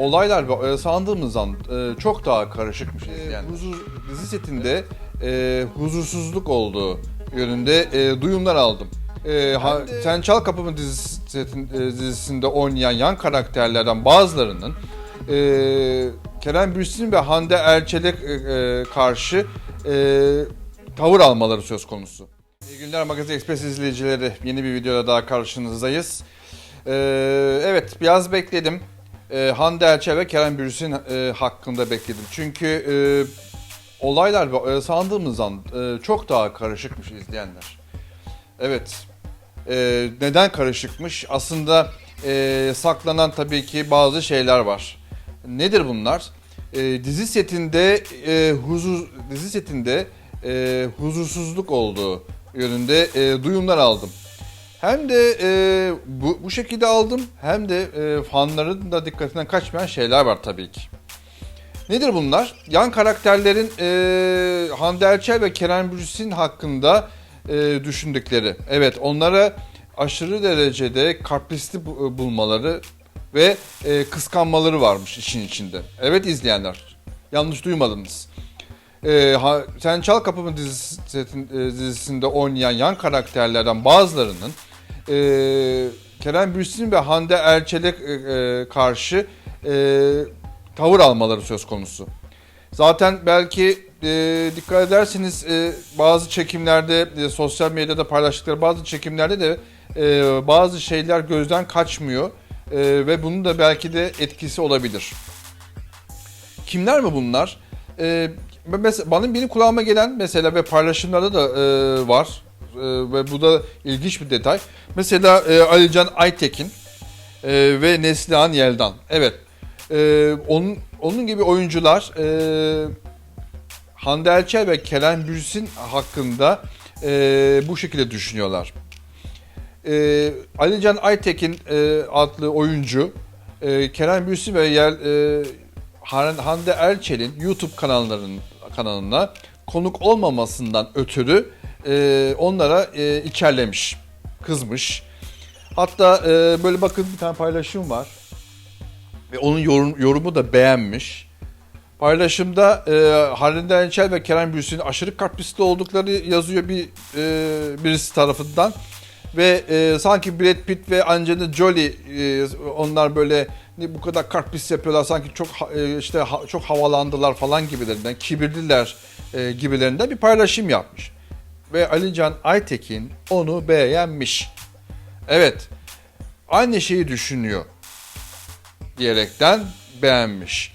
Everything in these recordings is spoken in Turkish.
olaylar e, sandığımızdan e, çok daha karışıkmış izleyenler. Huzur dizi setinde e, huzursuzluk olduğu yönünde e, duyumlar aldım. E, ha, Sen Çal Kapımı dizisi, setin- e, dizisinde oynayan yan karakterlerden bazılarının e, Kerem Bürsin ve Hande Erçel'e e, e, karşı e, tavır almaları söz konusu. İyi günler Magazin Express izleyicileri. Yeni bir videoda daha karşınızdayız. Ee, evet biraz bekledim. Ee, Hande Erçel ve Kerem Bürsin e, hakkında bekledim. Çünkü e, olaylar e, sandığımızdan e, çok daha karışıkmış izleyenler. Evet. E, neden karışıkmış? Aslında e, saklanan tabii ki bazı şeyler var. Nedir bunlar? E, dizi setinde e, huzur dizi setinde e, huzursuzluk olduğu yönünde e, duyumlar aldım. Hem de e, bu, bu şekilde aldım hem de e, fanların da dikkatinden kaçmayan şeyler var tabii ki. Nedir bunlar? Yan karakterlerin e, Hande Erçel ve Kerem Bürsin hakkında e, düşündükleri. Evet onlara aşırı derecede kaprisli bu- bulmaları ve e, kıskanmaları varmış işin içinde. Evet izleyenler yanlış duymadınız. E, ha, Sen Çal Kapımı dizisi, e, dizisinde oynayan yan karakterlerden bazılarının e, Kerem Bürsin ve Hande Erçel'e e, e, karşı e, tavır almaları söz konusu. Zaten belki e, dikkat ederseniz e, bazı çekimlerde, e, sosyal medyada paylaştıkları bazı çekimlerde de e, bazı şeyler gözden kaçmıyor E, ve bunun da belki de etkisi olabilir. Kimler mi bunlar? E, mesela bana benim kulağıma gelen mesela ve paylaşımlarda da e, var ve bu da ilginç bir detay. Mesela e, Alican Aytekin e, ve Neslihan Yeldan. Evet. E, onun onun gibi oyuncular e, Hande Erçel ve Kerem Bürsin hakkında e, bu şekilde düşünüyorlar. E, Alican Aytekin e, adlı oyuncu e, Kerem Bürsin ve Yer, e, Han- Hande Erçel'in YouTube kanallarının kanalına konuk olmamasından ötürü e, onlara e, içerlemiş, kızmış. Hatta e, böyle bakın bir tane paylaşım var ve onun yorum, yorumu da beğenmiş. Paylaşımda e, Hande Erçel ve Kerem Bürsin'in aşırı kaprisli oldukları yazıyor bir e, birisi tarafından. Ve e, sanki Brad Pitt ve Angelina Jolie e, onlar böyle ne bu kadar karpris yapıyorlar sanki çok e, işte ha- çok havalandılar falan gibilerinden kibirliler e, gibilerinden bir paylaşım yapmış. Ve Alican Aytekin onu beğenmiş. Evet. Aynı şeyi düşünüyor diyerekten beğenmiş.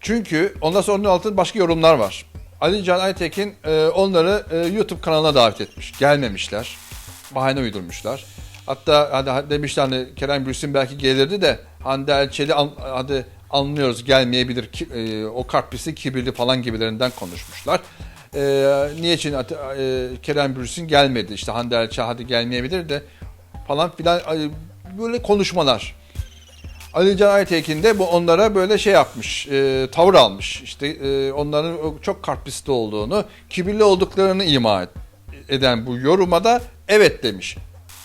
Çünkü ondan sonra onun altında başka yorumlar var. Ali Can Aytekin e, onları e, YouTube kanalına davet etmiş. Gelmemişler. Bahane uydurmuşlar. Hatta hadi demişler hani Kerem Bürsin belki gelirdi de Hande Erçel'i an, hadi anlıyoruz gelmeyebilir. Ki, e, o karpisi kibirli falan gibilerinden konuşmuşlar. E, niçin e, Kerem Bürsin gelmedi? İşte Hande Erçel hadi gelmeyebilir de falan filan böyle konuşmalar. Ali Can Aytekin de bu onlara böyle şey yapmış, e, tavır almış. İşte e, onların çok karpiste olduğunu, kibirli olduklarını ima et- eden bu yoruma da evet demiş.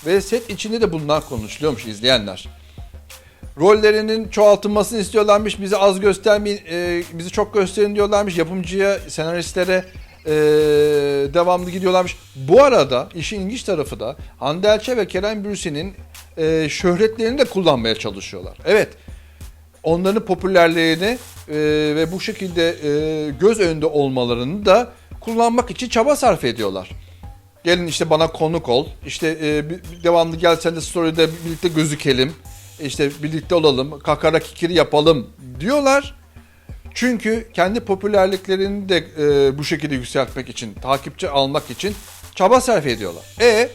Ve set içinde de bunlar konuşuluyormuş izleyenler. Rollerinin çoğaltılmasını istiyorlarmış, bizi az göstermeyin, e, bizi çok gösterin diyorlarmış. Yapımcıya, senaristlere e, devamlı gidiyorlarmış. Bu arada işin ilginç tarafı da Hande Erçel ve Kerem Bürsin'in e, şöhretlerini de kullanmaya çalışıyorlar. Evet, onların popülerliğini e, ve bu şekilde e, göz önünde olmalarını da kullanmak için çaba sarf ediyorlar. Gelin işte bana konuk ol. İşte e, devamlı gel sen de story'de birlikte gözükelim. İşte birlikte olalım. Kakara kikiri yapalım diyorlar. Çünkü kendi popülerliklerini de e, bu şekilde yükseltmek için, takipçi almak için çaba sarf ediyorlar. E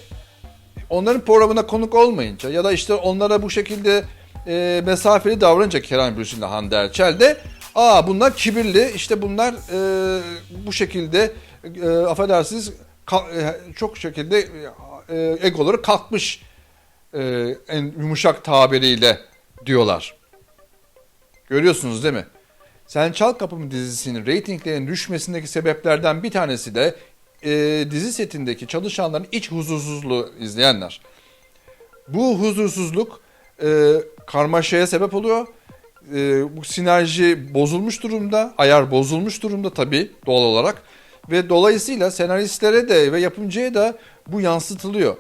onların programına konuk olmayınca ya da işte onlara bu şekilde e, mesafeli davranınca Kerem Bürsin ile Hande Erçel de aa bunlar kibirli işte bunlar e, bu şekilde e, affedersiniz ka- e, çok şekilde e, egoları kalkmış e, en yumuşak tabiriyle diyorlar. Görüyorsunuz değil mi? Sen Çal Kapımı dizisinin reytinglerinin düşmesindeki sebeplerden bir tanesi de e, dizi setindeki çalışanların iç huzursuzluğu izleyenler. Bu huzursuzluk e, karmaşaya sebep oluyor. e, bu sinerji bozulmuş durumda, ayar bozulmuş durumda tabii doğal olarak. Ve dolayısıyla senaristlere de ve yapımcıya da bu yansıtılıyor.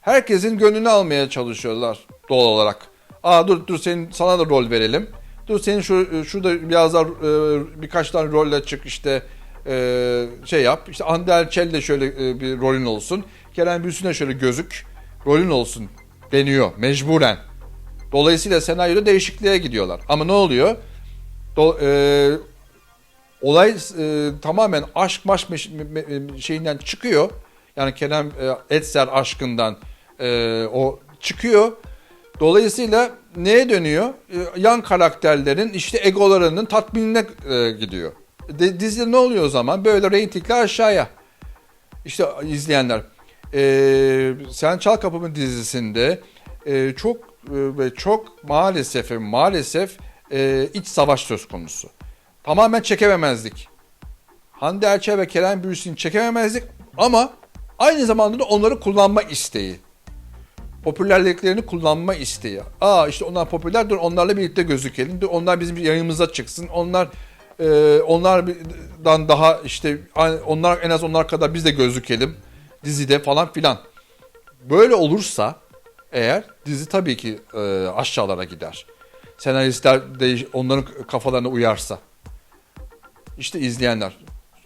Herkesin gönlünü almaya çalışıyorlar doğal olarak. Aa dur dur senin sana da rol verelim. Dur senin şu şurada biraz daha e, birkaç tane rolle çık işte e, şey yap. İşte Hande Erçel de şöyle e, bir rolün olsun. Kerem Bürsin'e şöyle gözük rolün olsun deniyor mecburen. Dolayısıyla senaryoda değişikliğe gidiyorlar. Ama ne oluyor? Do, e, olay e, tamamen aşk maş şeyinden çıkıyor. Yani Kerem e, Etser aşkından e, o çıkıyor. Dolayısıyla neye dönüyor? E, yan karakterlerin işte egolarının tatminine e, gidiyor. De, dizide ne oluyor o zaman? Böyle reytingler aşağıya. İşte izleyenler. E, Sen Çal Kapımı dizisinde e, çok e, ve çok maalesef ve maalesef e, iç savaş söz konusu. Tamamen çekememezlik. Hande Erçel ve Kerem Bürsin çekememezlik ama aynı zamanda da onları kullanma isteği. Popülerliklerini kullanma isteği. Aa işte onlar popüler dur onlarla birlikte gözükelim. Dur onlar bizim yayınımıza çıksın. Onlar e, onlardan daha işte onlar en az onlar kadar biz de gözükelim dizide falan filan. Böyle olursa eğer dizi tabii ki e, aşağılara gider. Senaristler de onların kafalarına uyarsa. İşte izleyenler.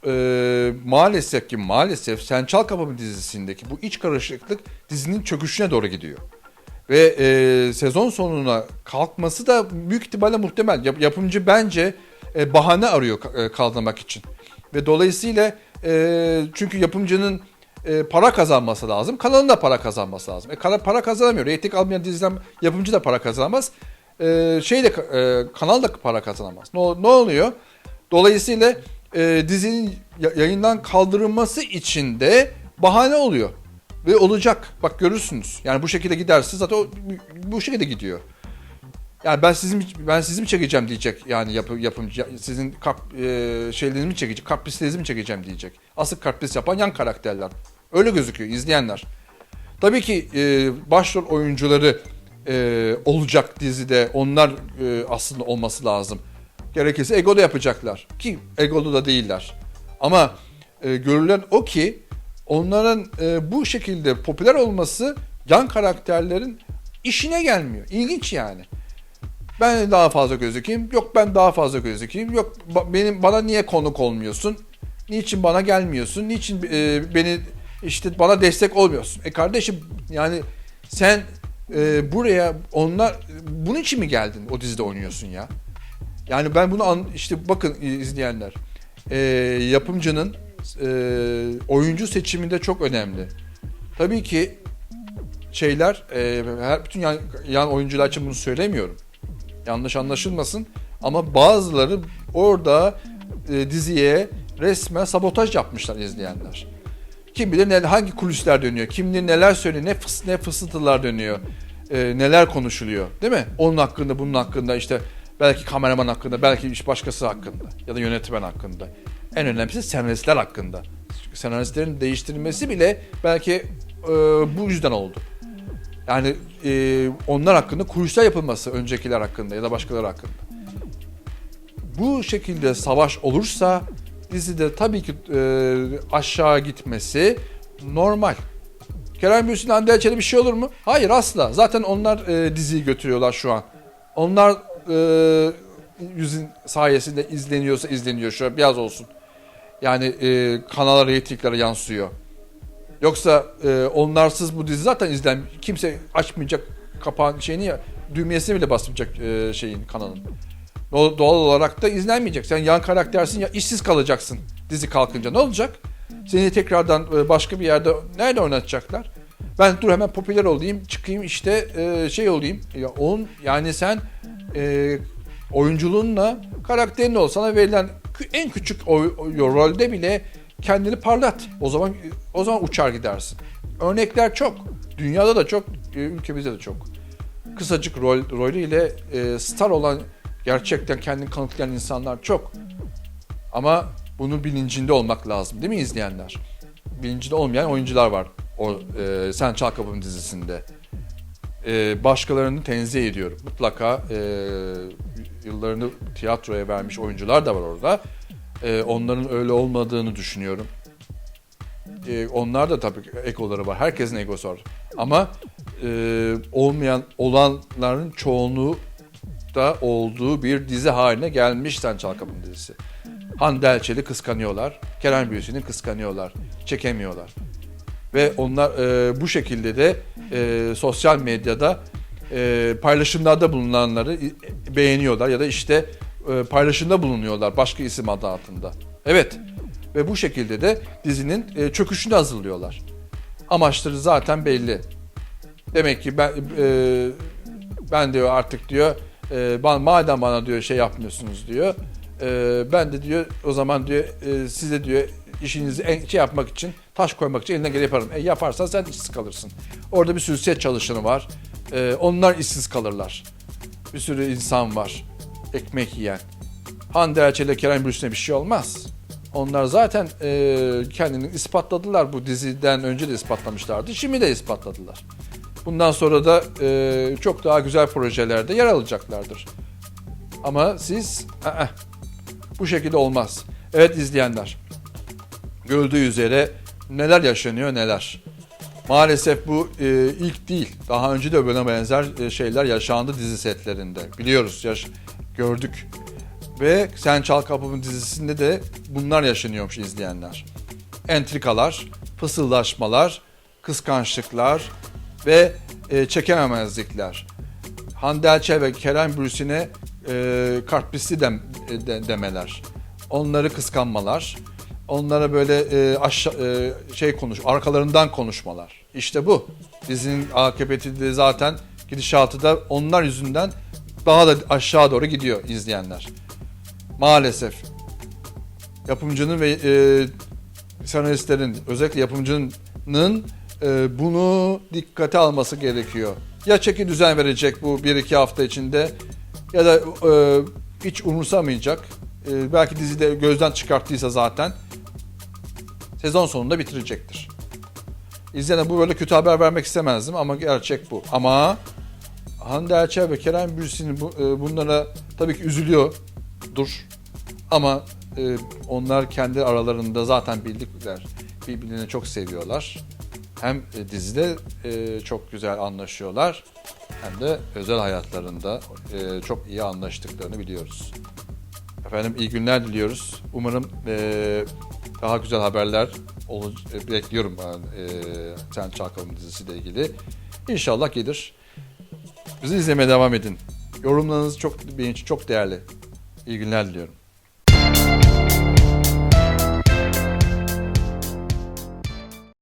Ee, maalesef ki maalesef Sen Çal Kapımı dizisindeki bu iç karışıklık dizinin çöküşüne doğru gidiyor. Ve e, sezon sonuna kalkması da büyük ihtimalle muhtemel. Yap- yapımcı bence e, bahane arıyor e, kaldırmak için. Ve dolayısıyla e, çünkü yapımcının e, para kazanması lazım. Kanalın da para kazanması lazım. E, kana- para kazanamıyor. Reyting almayan diziden yapımcı da para kazanamaz. E, şey de e, kanal da para kazanamaz. Ne, ne oluyor? Dolayısıyla e, dizinin ya- yayından kaldırılması için de bahane oluyor. Ve olacak. Bak görürsünüz. Yani bu şekilde giderse zaten o, bu şekilde gidiyor. Yani ben sizin ben sizi mi çekeceğim diyecek yani yapı, yapımcı sizin kap, e, şeylerinizi mi çekecek, kaprislerinizi mi çekeceğim diyecek. Asıl kapris yapan yan karakterler. Öyle gözüküyor izleyenler. Tabii ki e, başrol oyuncuları e, olacak dizide. Onlar e, aslında olması lazım. Gerekirse Ego'da yapacaklar. Ki Ego'da da değiller. Ama e, görülen o ki onların e, bu şekilde popüler olması yan karakterlerin işine gelmiyor. İlginç yani. Ben daha fazla gözükeyim. Yok ben daha fazla gözükeyim. Yok ba- benim bana niye konuk olmuyorsun? Niçin bana gelmiyorsun? Niçin e, beni işte bana destek olmuyorsun? E kardeşim yani sen e, buraya onlar bunun için mi geldin o dizide oynuyorsun ya? Yani ben bunu an, işte bakın izleyenler e, yapımcının e, oyuncu seçiminde çok önemli. Tabii ki şeyler e, her bütün yan, yan oyuncular için bunu söylemiyorum. Yanlış anlaşılmasın ama bazıları orada e, diziye resmen sabotaj yapmışlar izleyenler. Kim bilir ne, hangi kulisler dönüyor, kim bilir neler söylüyor, ne, fıs, ne fısıltılar dönüyor, e, neler konuşuluyor değil mi? Onun hakkında, bunun hakkında işte belki kameraman hakkında, belki iş başkası hakkında ya da yönetmen hakkında. En önemlisi senaristler hakkında. Çünkü senaristlerin değiştirilmesi bile belki e, bu yüzden oldu. Yani e, onlar hakkında kulisler yapılması öncekiler hakkında ya da başkaları hakkında. Bu şekilde savaş olursa dizide tabii ki e, aşağı gitmesi normal. Kerem Bürsin, Hande bir şey olur mu? Hayır asla. Zaten onlar e, diziyi götürüyorlar şu an. Onlar e, yüzün sayesinde izleniyorsa izleniyor. Şöyle biraz olsun. Yani e, kanala reytinglere yansıyor. Yoksa e, onlarsız bu dizi zaten izlen kimse açmayacak kapağın şeyini ya düğmesine bile basmayacak e, şeyin kanalın. Doğal, olarak da izlenmeyecek. Sen yan karaktersin ya işsiz kalacaksın dizi kalkınca. Ne olacak? Seni tekrardan e, başka bir yerde nerede oynatacaklar? Ben dur hemen popüler olayım, çıkayım işte e, şey olayım. Ya on yani sen e, oyunculuğunla karakterin ol. Sana verilen en küçük oy, oy- rolde bile kendini parlat. O zaman o zaman uçar gidersin. Örnekler çok. Dünyada da çok, e, ülkemizde de çok. Kısacık rol rolüyle e, star olan gerçekten kendini kanıtlayan insanlar çok. Ama bunun bilincinde olmak lazım değil mi izleyenler? Bilincinde olmayan oyuncular var o e, Sen Çal Kapımı dizisinde. E, başkalarını tenzih ediyorum. Mutlaka e, yıllarını tiyatroya vermiş oyuncular da var orada. E, onların öyle olmadığını düşünüyorum. E, onlar da tabii egoları var. Herkesin egosu var. Ama e, olmayan olanların çoğunluğu da olduğu bir dizi haline gelmiş Sen Çal Kapım dizisi. Hande Erçel'i kıskanıyorlar. Kerem Bürsin'i kıskanıyorlar. Çekemiyorlar. Ve onlar e, bu şekilde de e, sosyal medyada e, paylaşımlarda bulunanları e, beğeniyorlar ya da işte e, paylaşımda bulunuyorlar başka isim adı altında. Evet ve bu şekilde de dizinin e, çöküşünü hazırlıyorlar. Amaçları zaten belli. Demek ki ben e, ben diyor artık diyor e, ben, madem bana diyor şey yapmıyorsunuz diyor e, ben de diyor o zaman diyor e, size diyor işinizi en, şey yapmak için taş koymak için elinden geleni yaparım. E, yaparsan sen işsiz kalırsın. Orada bir sürü set çalışanı var. E, onlar işsiz kalırlar. Bir sürü insan var. Ekmek yiyen. Hande Erçel'e Kerem Bürsin'e bir şey olmaz. Onlar zaten e, kendini ispatladılar bu diziden önce de ispatlamışlardı. Şimdi de ispatladılar. Bundan sonra da e, çok daha güzel projelerde yer alacaklardır. Ama siz ı-ı, bu şekilde olmaz. Evet izleyenler. Gördüğü üzere neler yaşanıyor neler. Maalesef bu e, ilk değil. Daha önce de böyle benzer e, şeyler yaşandı dizi setlerinde. Biliyoruz, yaş gördük. Ve Sen Çal Kapımı dizisinde de bunlar yaşanıyormuş izleyenler. Entrikalar, fısıldaşmalar, kıskançlıklar ve e, çekememezlikler. Hande Erçel ve Kerem Bürsin'e e, kartpisti dem, e, de- demeler. Onları kıskanmalar. Onlara böyle e, aşağı, e, şey konuş, arkalarından konuşmalar. İşte bu. Dizinin akıbeti de zaten gidişatı da onlar yüzünden daha da aşağı doğru gidiyor izleyenler. Maalesef yapımcının ve e, senaristlerin özellikle yapımcının e, bunu dikkate alması gerekiyor. Ya çeki düzen verecek bu bir iki hafta içinde ya da e, hiç umursamayacak. E, belki dizide gözden çıkarttıysa zaten sezon sonunda bitirecektir. İzleyene bu böyle kötü haber vermek istemezdim ama gerçek bu. Ama Hande Erçel ve Kerem Bürsin e, bunlara tabii ki üzülüyordur. Ama e, onlar kendi aralarında zaten bildikler. Birbirlerini çok seviyorlar. Hem e, dizide çok güzel anlaşıyorlar hem de özel hayatlarında çok iyi anlaştıklarını biliyoruz. Efendim iyi günler diliyoruz. Umarım e, daha güzel haberler ol- e, bekliyorum ben e, Sen Çakalım dizisiyle ilgili. İnşallah gelir. Bizi izlemeye devam edin. Yorumlarınız çok benim için çok değerli. İyi günler diliyorum.